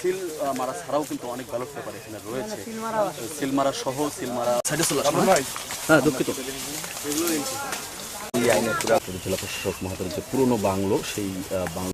Seal মারা ছাড়াও কিন্তু অনেক ব্যালট পেপার এখানে রয়েছে। সিল মারা সহ সিল মারা সাইডে চলে আসুন, হ্যাঁ? দুঃখিত। এই আইনের পুরা জেলা প্রশাসক মহাদের যে পুরনো বাংলো সেই বাংলো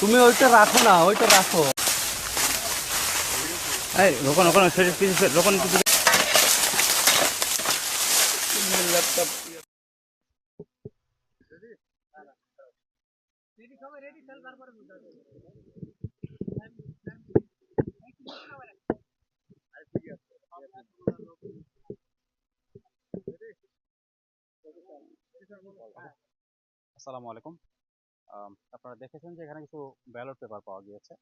তুমি ওইটা রাখো না ওইটা রাখো। এই রোকন রোকন রোকন আসসালামু আলাইকুম। আপনারা দেখেছেন যে এখানে কিছু ব্যালট পেপার পাওয়া গিয়েছে।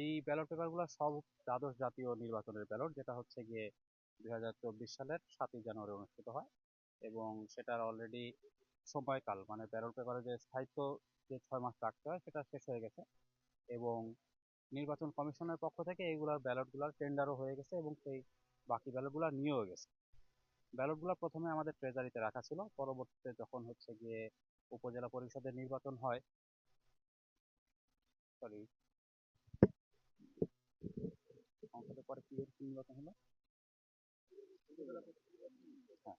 এই ব্যালট পেপারগুলো সব দ্বাদশ জাতীয় নির্বাচনের ব্যালট যেটা হচ্ছে গিয়ে দুই হাজার চব্বিশ সালের সাতই জানুয়ারি অনুষ্ঠিত হয়। এবং সেটার অলরেডি সময়কাল মানে ব্যালট পেপারের যে স্থায়িত্ব যে ছয় মাস রাখতে হয়, সেটা শেষ হয়ে গেছে। এবং নির্বাচন কমিশনের পক্ষ থেকে এইগুলার ব্যালটগুলোর টেন্ডারও হয়ে গেছে এবং সেই বাকি ব্যালটগুলো নিয়েও গেছে। ব্যালটগুলো প্রথমে আমাদের ট্রেজারিতে রাখা ছিল। পরবর্তীতে যখন হচ্ছে গিয়ে উপজেলা পরিষদের নির্বাচন হয়। সরি সংসদের পরে কি নির্বাচন হলো। হ্যাঁ।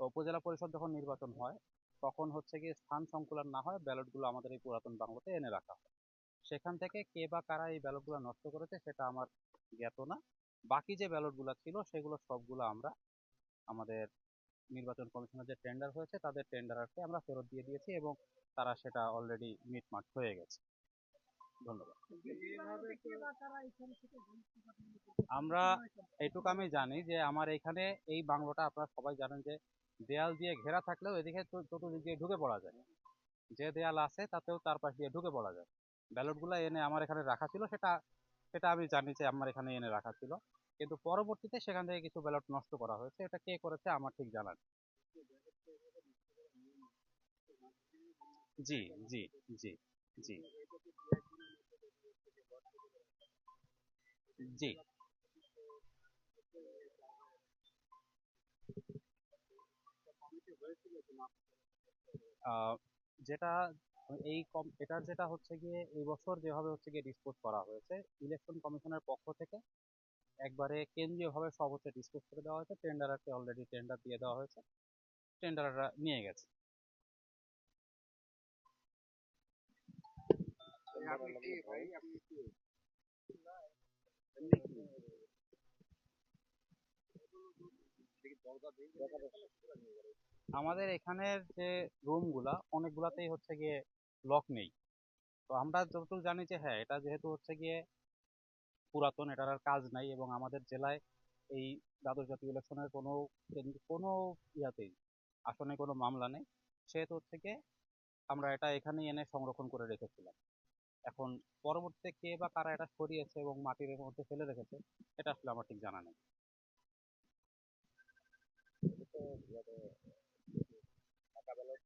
তো উপজেলা পরিষদ যখন নির্বাচন হয়, তখন হচ্ছে গিয়ে স্থান সংকুলন না হয়, ব্যালটগুলো আমাদের এই পুরাতন বাংলাতে এনে রাখা হয়। সেখান থেকে কে বা কারা এই ব্যালটগুলো নষ্ট করেছে সেটা আমার জ্ঞাত না। বাকি যে ব্যালটগুলো ছিল, সেগুলো সবগুলো আমরা আমাদের নির্বাচন কমিশনের যে টেন্ডার হয়েছে, তাদের টেন্ডারকে আমরা ফেরত দিয়ে দিয়েছি এবং তারা সেটা অলরেডি মিটমাট হয়ে গেছে। ধন্যবাদ। আমরা এইটুকু আমি জানি যে আমার এখানে এই বাংলোটা আপনারা সবাই জানেন যে দেয়াল দিয়ে ঘেরা থাকলেও এদিকে চতুর্দিক দিয়ে ঢুকে পড়া যায়। যে দেয়াল আছে তাতেও তার পাশ দিয়ে ঢুকে পড়া যায়। ব্যালটগুলো এনে আমার এখানে রাখা ছিল, সেটা সেটা আমি জানি যে আমার এখানে এনে রাখা ছিল। কিন্তু পরবর্তীতে সেখান থেকে কিছু ব্যালট নষ্ট করা হয়েছে। এটা কে করেছে আমার ঠিক জানা জি জি জি জি। জি। যেটা এই এটার যেটা হচ্ছে গিয়ে, এই বছর যেভাবে হচ্ছে গিয়ে ডিসপোজ করা হয়েছে ইলেকশন কমিশনের পক্ষ থেকে একবারে কেন্দ্রীয়ভাবে হচ্ছে ডিসপোজ করে দেওয়া হয়েছে। টেন্ডারকে অলরেডি টেন্ডার দিয়ে দেওয়া হয়েছে। টেন্ডাররা নিয়ে গেছে। আমাদের এখানের যে রুমগুলা অনেকগুলাতেই হচ্ছে গিয়ে লক নেই। তো আমরা যতটুকু জানি যে হ্যাঁ এটা যেহেতু হচ্ছে গিয়ে পুরাতন, এটার আর কাজ নাই এবং আমাদের জেলায় এই দ্বাদশ জাতীয় ইলেকশনের কোনো কোনো ইয়াতেই, আসনে কোনো মামলা নেই। সেহেতু গিয়ে আমরা এটা এখানেই এনে সংরক্ষণ করে রেখেছিলাম। এখন পরবর্তীতে কে বা কারা এটা সরিয়েছে এবং মাটির মধ্যে ফেলে রেখেছে, এটা আসলে আমার ঠিক জানা নেই।